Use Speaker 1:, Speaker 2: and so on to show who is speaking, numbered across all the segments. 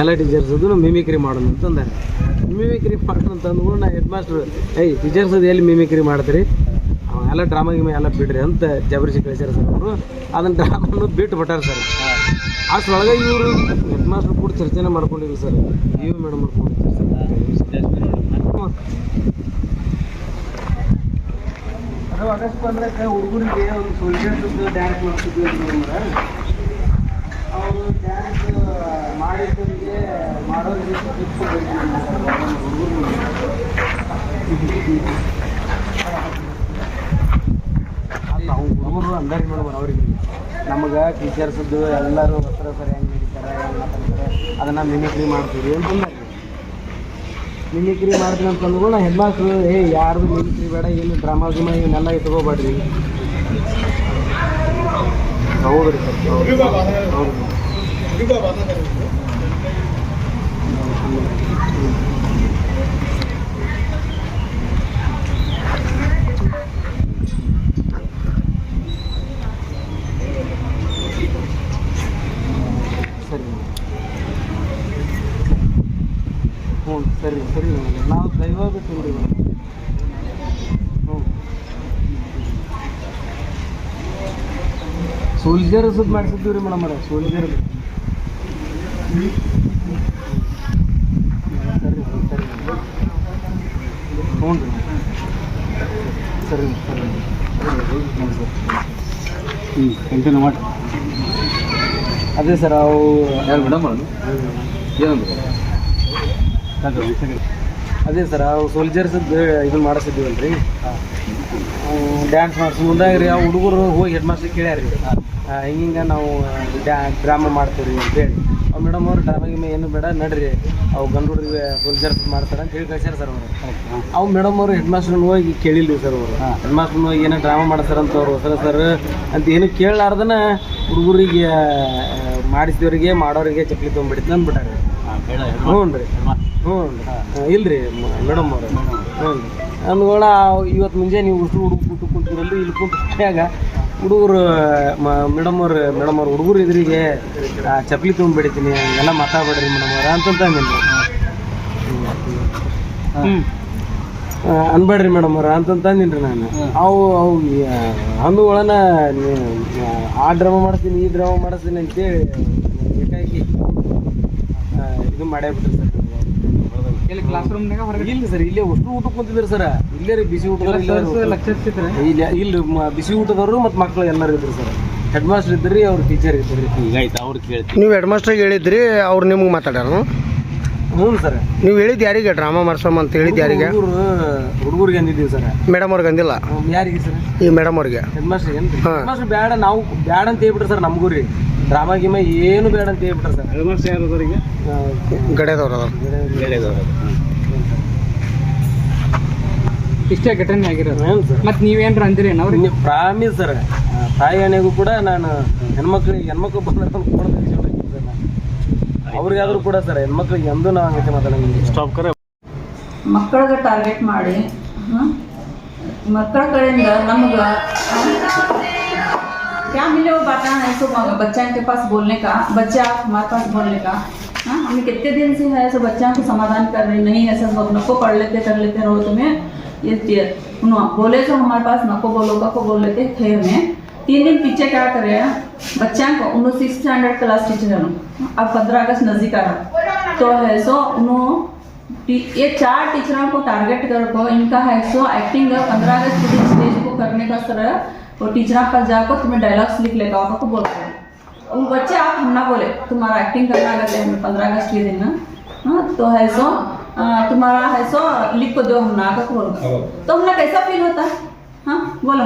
Speaker 1: ಎಲ್ಲ ಟೀಚರ್ಸದ್ದು ಮಿಮಿಕ್ರಿ ಮಾಡೋಣ ಅಂತಂದೆ ಮಿಮಿಕ್ರಿ ಮಾಡೋಣ ಅಂತ ಅಂದ್ಕೊಂಡು ನಾ ಹೆಡ್ ಮಾಸ್ಟ್ರು ಏಯ್ ಟೀಚರ್ಸ್ ಎಲ್ಲಿ ಮಿಮಿಕ್ರಿ ಮಾಡ್ತೀರಿ? ಎಲ್ಲ ಡ್ರಾಮಾ ಗಿಮ ಎಲ್ಲ ಬಿಡ್ರಿ ಅಂತ ಜಬರಿಸಿ ಕಳಿಸ್ಯಾರ ಸರ್ ಅವರು. ಅದನ್ನ ಡ್ರಾಮನ್ನು ಬಿಟ್ಟು ಬಿಟ್ಟಾರ ಸರ್ ಅಷ್ಟರೊಳಗೆ ಇವರು ಹೆಡ್ ಕೂಡ ಚರ್ಚೆನೇ ಮಾಡ್ಕೊಂಡಿದ್ರು ಸರ್ ನೀವು ಮೇಡಮ್ ಅದು ಆಗಸ್ಟ್ ಬಂದ್ರೆ ಹುಡುಗರಿಗೆ ಒಂದು ಸೋಲ್ಜರ್ಸ್ ಡ್ಯಾನ್ಸ್ ಮಾಡ್ತಿದ್ವಿ ಅಂದ್ರೆ ಅವರು ಡ್ಯಾನ್ಸ್ ಮಾಡಿದ್ದರಿಗೆ ಮಾಡೋರಿಗೆ ಟಿಪ್ಸ್ ನಾವು ಹುಡುಗರು ಅಂದಾರಿ ನೋಡ್ಬೋದು ಅವ್ರಿಗೆ ನಮಗೆ ಟೀಚರ್ಸದ್ದು ಎಲ್ಲರೂ ಹತ್ರ ಸರಿ ಹೆಂಗೆ ನಡೀತಾರೆ ಹೆಂಗೆ ಅದನ್ನು ಮಿಮಿಕ್ರಿ ಮಾಡ್ತೀವಿ. ಅಂತಂದ್ರೆ ಮಿಮಿಕ್ರಿ ಮಾಡ್ತೀನಿ ಅಂತ ಅಂದ್ಕೊಂಡು ನಾ ಹೆಣ್ಮಕ್ಳು ಏ, ಯಾರ್ದು ಮಿಮಿಕ್ರಿ ಬೇಡ, ಏನು ಡ್ರಾಮಾ ಗಿಮಾ ಇವನ್ನೆಲ್ಲ ಇಟ್ಕೋಬೇಡ್ರಿ. ಹೌದು ರೀ ಸರ್ ಹೌದು ಹೌದು ಸರಿ ಹ್ಞೂ ಸರಿ ಸರಿ ನಾವು ಬಿಟ್ಟು ನೋಡಿ ಹ್ಞೂ ಸೋಲ್ಜರ್ ಸುದ್ದು ಮಾಡಿಸಿದ್ದೀವಿ ರೀ ಮೇಡಮ್ ಅವ್ರೆ, ಸೋಲ್ಜರ್. ಸರಿ ಸರಿ ಹ್ಞೂ ರೀ ಸರಿ ಸರಿ. ಹ್ಞೂ ಕಂಟಿನ್ಯೂ ಮಾಡಿ. ಅದೇ ಸರ್, ಅವು
Speaker 2: ಯಾರು ಮೇಡಮ್ ಏನಂದ್ರೆ?
Speaker 1: ಅದೇ ಸರ್ ಅವು ಸೋಲ್ಜರ್ಸ್ ಇದನ್ನ ಮಾಡಿಸಿದ್ದೀವಲ್ಲ ರೀ ಡ್ಯಾನ್ಸ್ ಮಾಡಿಸಿ. ಮುಂದಾಗ ರೀ ಆ ಹುಡುಗರು ಹೋಗಿ ಹೆಡ್ ಮಾಸ್ಟರ್ ಕೇಳ್ಯಾರ ರೀ. ಹಿಂಗೆ ನಾವು ಡ್ಯಾ ಡ್ರಾಮಾ ಮಾಡ್ತೀವಿ ರೀ ಅಂತೇಳಿ. ಅವ್ರು ಮೇಡಮ್ ಅವ್ರು ಡ್ರಾಮಾ ಗಿಮ ಏನು ಬೇಡ ನಡ್ರಿ. ಅವು ಗಂಡು ಹುಡುಗರಿಗೆ ಸೋಲ್ಜರ್ಸ್ ಮಾಡ್ತಾರೆ ಅಂತ ಹೇಳಿ ಕಳ್ಸ್ಯಾರ ಸರ್ ಅವರು. ಅವು ಮೇಡಮ್ ಅವರು ಹೆಡ್ ಮಾಸ್ಟರ್ನ ಹೋಗಿ ಕೇಳಿಲ್ಲ ಸರ್ ಅವರು. ಹೆಡ್ ಮಾಸ್ಟರ್ನ ಹೋಗಿ ಏನೋ ಡ್ರಾಮಾ ಮಾಡ್ತಾರೆ ಅಂತ ಅವ್ರು ಸರ್ ಸರ್ ಅಂತ ಏನು ಕೇಳಲಾರ್ದನ ಹುಡುಗರಿಗೆ ಮಾಡಿಸಿದವರಿಗೆ ಮಾಡೋರಿಗೆ ಚಕ್ಲಿ ತೊಗೊಂಡ್ಬಿಡ್ತೀನಿ ಅಂದ್ಬಿಟ್ಟಾರೆ. ಹ್ಞೂ ರೀ ಹ್ಞೂ. ಇಲ್ರಿ ಮೇಡಮ್ ಅವ್ರ. ಹ್ಞೂ. ಅಂದ್ಗಳ ಇವತ್ತು ಮುಂಜಾನೆ ನೀವು ಉಷ್ಟು ಹುಡುಗ ಕೂತು ಕುಂತಿರಲ್ರಿ ಇಲ್ಲಿ ಕುಂತು ಹೊಟ್ಯಾಗ ಹುಡುಗರು ಮೇಡಮ್ ಅವ್ರು ಮೇಡಮ್ ಅವ್ರ ಹುಡುಗರು ಇದ್ರಿಗೆ ಆ, ಚಪ್ಲಿ ಬಿಡ್ತೀನಿ ಎಲ್ಲ ಮಾತಾಡ್ಬೇಡ್ರಿ ಮೇಡಮ್ ಅವ್ರ ಅಂತಂತ ಹ್ಞೂ ಅನ್ಬೇಡ್ರಿ ಮೇಡಮ್ ಅವ್ರ ಅಂತಂತ ಅಂದಿನಿ ನಾನು. ಅವು ಅವು ಅಂದುಗಳನ್ನ ಆ ಡ್ರಾಮಾ ಮಾಡಿಸ್ತೀನಿ ಈ ಡ್ರಾಮಾ ಮಾಡಿಸ್ತೀನಿ ಅಂತೇಳಿ ಏಕಾಏಕಿ ಇದು ಮಾಡೇ ಬಿಟ್ರಿ ಸರ್.
Speaker 3: ಇಲ್ಲಿ ಕ್ಲಾಸ್ ರೂಮ್ನಾಗ ಹೊರಗೆ
Speaker 1: ಇಲ್ಲ ಸರ್ ಇಲ್ಲೇ ಅಷ್ಟು ಊಟ ಕುಂತಿದ್ರು ಸರ್. ಇಲ್ಲೇ ರೀ ಬಿಸಿ ಊಟದವ್ರು ಇಲ್ಲೇ
Speaker 3: ಲಕ್ಷ ಹಚ್ಚಿದ್ರೆ
Speaker 1: ಇಲ್ಲ ಇಲ್ಲಿ ಬಿಸಿ ಊಟದವರು ಮತ್ತು ಮಕ್ಕಳು ಎಲ್ಲರೂ ಇದ್ರು ಸರ್. ಹೆಡ್ ಮಾಸ್ಟರ್ ಇದ್ರಿ ಅವ್ರ ಟೀಚರ್ ಇದ್ರಿ.
Speaker 2: ಈಗ ಆಯ್ತು ಅವ್ರು ಕೇಳ್ತೀವಿ
Speaker 4: ನೀವು ಹೆಡ್ ಮಾಸ್ಟರ್ ಹೇಳಿದ್ರಿ ಅವ್ರು ನಿಮ್ಗೆ ಮಾತಾಡ್ಯಾರ?
Speaker 1: ಹ್ಞೂ ಸರ್.
Speaker 4: ನೀವು ಹೇಳಿದ್ ಯಾರಿಗೆ ಡ್ರಾಮಾ ಮಾಡ್ಸೋಮ್ ಅಂತ ಹೇಳಿದ್ ಯಾರಿಗೆ?
Speaker 1: ಹುಡುಗರು ಹುಡುಗರಿಗೆ ಅಂದಿದ್ದೀವಿ ಸರ್.
Speaker 4: ಮೇಡಮ್ ಅವ್ರಿಗೆ ಅಂದಿಲ್ಲ?
Speaker 1: ಯಾರಿಗೆ ಸರ್?
Speaker 4: ಈ ಮೇಡಮ್ ಅವ್ರಿಗೆ.
Speaker 1: ಹೆಡ್ ಮಾಸ್ಟರ್ ಏನು
Speaker 4: ಹಾ.
Speaker 1: ಹೆಡ್ ಮಾಸ್ಟರ್ ಬೇಡ ನಾವು ಬ್ಯಾಡ ಅಂತ ಹೇಳ್ಬಿಟ್ರೆ ಸರ್ ನಮಗೂ ರೀ. ಡ್ರಾಮಾ ಗಿಮ ಏನು ಬೇಡ ಅಂತ ಹೇಳ್ಬಿಟ್ರೆ ಸರ್.
Speaker 2: ಹೆಡ್ಮಾಸ್ಟರ್ ಯಾರು ಅವರಿಗೆ
Speaker 4: ಗಡೆದವ್ರು ಅದ
Speaker 3: ಇಷ್ಟೇ ಘಟನೆ ಆಗಿರೋದು.
Speaker 1: ಏನು ಸರ್.
Speaker 3: ಮತ್ ನೀವೇನ್ರ ಅಂದಿರೇನು ಅವ್ರಿಗೆ?
Speaker 1: Promise sir. ತಾಯಿ ಅನೆಗೂ ಕೂಡ ನಾನು ಹೆಣ್ಮಕ್ಳು ಹೆಣ್ಮಕ್ಳು ಬಂದ್ರೆ ಅವ್ರಿಗಾದ್ರೂ ಕೂಡ ಸರ್ ಹೆಣ್ಮಕ್ಳಿಗೆ ಎಂದೂ ನಾವು ಹಂಗೈತೆ ಮಾತಾಡಂಗಿಲ್ಲ.
Speaker 2: ಸ್ಟಾಪ್ ಕರೆ.
Speaker 5: ಮಕ್ಕಳಿಗೆ ಟಾರ್ಗೆಟ್ ಮಾಡಿ हाँ? ಮಕ್ಕಳ ಕಡೆಯಿಂದ ನಮ್ಗೆ क्या मिले वो बातें? हैं सो बच्चा के पास बोलने का, बच्चा हमारे पास बोलने का। हाँ हम कितने दिन से है सो बच्चा को समाधान कर रहे नहीं, ऐसा सब नको पढ़ लेते, कर लेते रहो तुम्हें। ये बोले तो हमारे पास नको बोलो का को बोल लेते, थे में तीन दिन पीछे क्या करे बच्चा को उन्होंने सिक्स स्टैंडर्ड क्लास टीचर है अब पंद्रह अगस्त नज़दीक आ रहा। तो है सो उन्होंने ये चार टीचरों को टारगेट कर को इनका है सो एक्टिंग पंद्रह अगस्त के स्टेज को करने का सर वो टीचर पास जाकर तुम्हें डायलॉग्स लिख लेगा आपको को बोल हैं। वो बच्चे आप हम ना बोले तुम्हारा एक्टिंग करना अगर हमें पंद्रह अगस्त के दिन हाँ तो है सो तुम्हारा है सो लिख को दो हम ना का बोल तो हमने कैसा फील होता? है हाँ? बोलो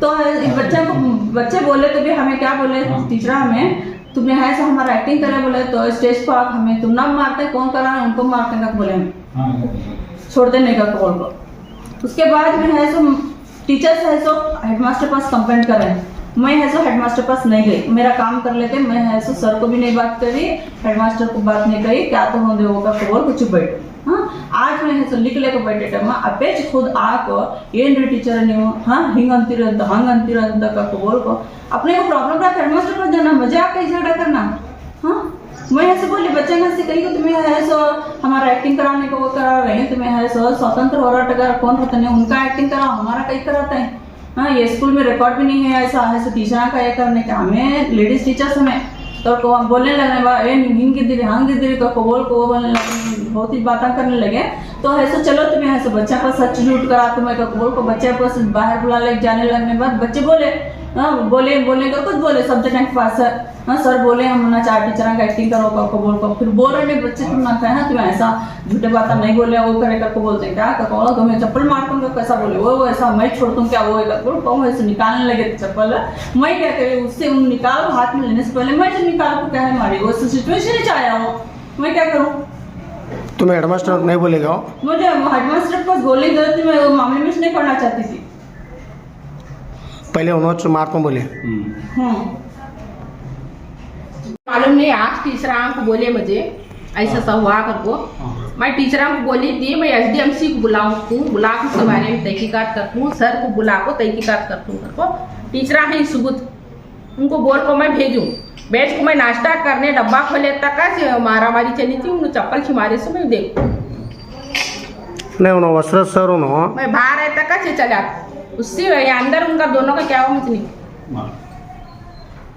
Speaker 5: तो इस बच्चे को बच्चे बोले तो भी हमें क्या बोले? टीचर हमें तुम्हें है सो हमारा एक्टिंग करे बोले तो स्टेज पर आप हमें तुम ना मारते कौन करा उनको मारते का बोले हमें। छोड़ देने का कॉल को उसके बाद में है सो टीचर्स है सो हेडमास्टर पास कंप्लेंट कर रहे हैं मैं है सो हेडमास्टर पास नहीं गई मेरा काम कर लेते मैं है सो सर को भी नहीं बात करी हेडमास्टर को बात नहीं करी क्या तो होंगे होगा बोल कुछ बैठ हाँ आज मैं है सो लिख लेके बैठे ಅಪೇಚ್ ಖುದ್ ಆಕೋ ಏನ್ರಿ ಟೀಚರ್ ನೀವು ಹಾ ಹಿಂಗ್ ಅಂತೀರ ಅಂತ ಹಂಗ್ ಅಂತೀರ ಅಂತ ಕಪ್ಪು ಬೋಲ್ಕೋ अपने को प्रॉब्लम रहा हेडमास्टर पर जाना मजा आके झगड़ा करना हाँ मैं ऐसे बोली, बच्चे घर से कही कि तुम्हें है सो, हमारा एक्टिंग कराने को वो करा रहे हैं, तुम्हें है सो, स्वतंत्र हो रहा होराटगार कौन होता नहीं, उनका एक्टिंग कराओ हमारा कहीं कराता है? हाँ ये स्कूल में रिकॉर्ड भी नहीं है, ऐसा ऐसे टीचर का ये करने का, हमें लेडीज़ टीचर्स हमें तो को हम बोलने लगे ए हिंगिद्री हंगिद्री को बोल, को वो बोलने लगे, बहुत ही बातें करने लगे। तो ऐसे चलो तुम्हें ऐसे बच्चा पर सच झूठ करा, तुम्हें को बोल, को बच्चे पर बाहर बुला ले जाने लगने बाद बच्चे बोले हाँ बोले बोलने का कुछ बोले सब्जेक्ट के पास हाँ। सर बोले हम ना चार टीचर का एक्टिंग करो को बोल को फिर बोल रहे बच्चे तुम ना कहे ना तुम्हें ऐसा झूठे बात नहीं बोले वो करे करके बोलते हैं क्या कहो तुम्हें चप्पल मार दूँगा कैसा बोले? वो वो ऐसा मैं छोड़ दूँ क्या वो बोल कहूँ ऐसे निकालने लगे थे चप्पल मैं क्या करे उससे उन निकालो हाथ में लेने से पहले मैं जब निकाल को क्या है मारी वो सिचुएशन ही आया वो मैं क्या करूँ?
Speaker 4: तुम्हें हेडमास्टर नहीं बोलेगा
Speaker 5: मुझे हेडमास्टर के बोलने की मैं मामले में नहीं पढ़ना चाहती थी।
Speaker 4: पहले उन्होंने मार को बोले।
Speaker 5: हम्म।
Speaker 6: मालूम नहीं आज टीचर को बोले मुझे। ऐसा सब हुआ कर को मैं टीचर को बोली थी मैं एस डी एम सी को बुलाऊँ तू बुला के उसके बारे में तहकीकात कर हूँ सर को बुला को तहकीकात करती हूँ कर को टीचर हैं सुबुत उनको बोल को मैं भेजूँ। बेच को मैं नाश्ता करने डब्बा खोले तक मारा मारी चली थी उन्होंने चप्पल छिमारे से मैं देखूँ।
Speaker 4: नहीं उन्होंने वस्त्र सर उन्होंने
Speaker 6: मैं बाहर आए तक से चला। उससे ये अंदर उनका दोनों का क्या हुआ मुझे नहीं।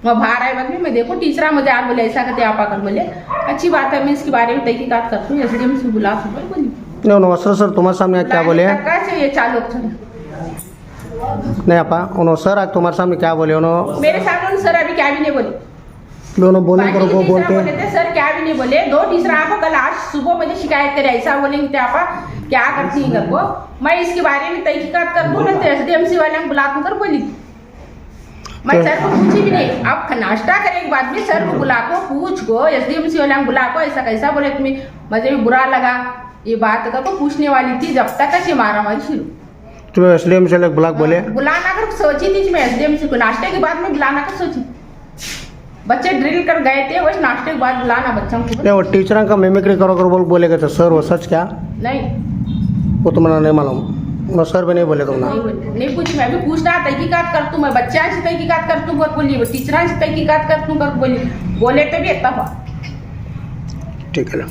Speaker 6: मैं बाहर आए बाद मैं देखो टीचरा मुझे आप बोले ऐसा करते आप आकर बोले। अच्छी बात है मैं इसके बारे में तहकीकात करती हूँ एम से बुला सुबह बोली
Speaker 4: नहीं। उन्होंने वस्त्र सर तुम्हारे सामने क्या बोले?
Speaker 6: ये चालू
Speaker 4: नहीं अपा उन्होंने सर आज तुम्हारे सामने क्या बोले? उन्होंने
Speaker 6: मेरे सामने सर अभी क्या भी नहीं बोले।
Speaker 4: दोनों बोले करो
Speaker 6: बाकी
Speaker 4: को बोलते
Speaker 6: बोले थे सर क्या भी नहीं बोले। दो टीचर आपको कल आज सुबह मुझे शिकायत करे ऐसा बोलेंगे थे आप क्या करती हैं को? मैं इसके बारे में तहकीकात कर दूँ ना तो एस डी एम सी वाले को बुला कर बोली मैं सर को पूछी भी नहीं। अब नाश्ता करने के बाद भी सर को बुला को पूछ को एस डी एम सी वाले को बुला को ऐसा कैसा बोले तुम्हें? मुझे भी बुरा लगा। ये बात का को पूछने वाली थी जब तक ऐसे मारा मारी शुरू
Speaker 4: तुम्हें एस डी एम से ब्लॉक बोले
Speaker 6: बुलाना कर सोची थी मैं एस डी एम सी को नाश्ते के बाद में बुलाना कर सोची। बच्चे ड्रिल कर गए थे बस नाश्ते के बाद बुलाना बच्चों को।
Speaker 4: नहीं वो टीचर का मिमिक्री करो करो बोल बोलेगा तो सर वो सच क्या?
Speaker 6: नहीं।
Speaker 4: वो तुम्हारा नहीं मालूम। मैं सर भी नहीं बोले तुमने।
Speaker 6: नहीं बोले। नहीं पूछ मैं भी पूछना तहकीकात कर तू मैं बच्चा से तहकीकात कर तू कर बोली टीचर से तहकीकात कर तू कर बोली बोले तो भी हुआ।
Speaker 4: ठीक है ना।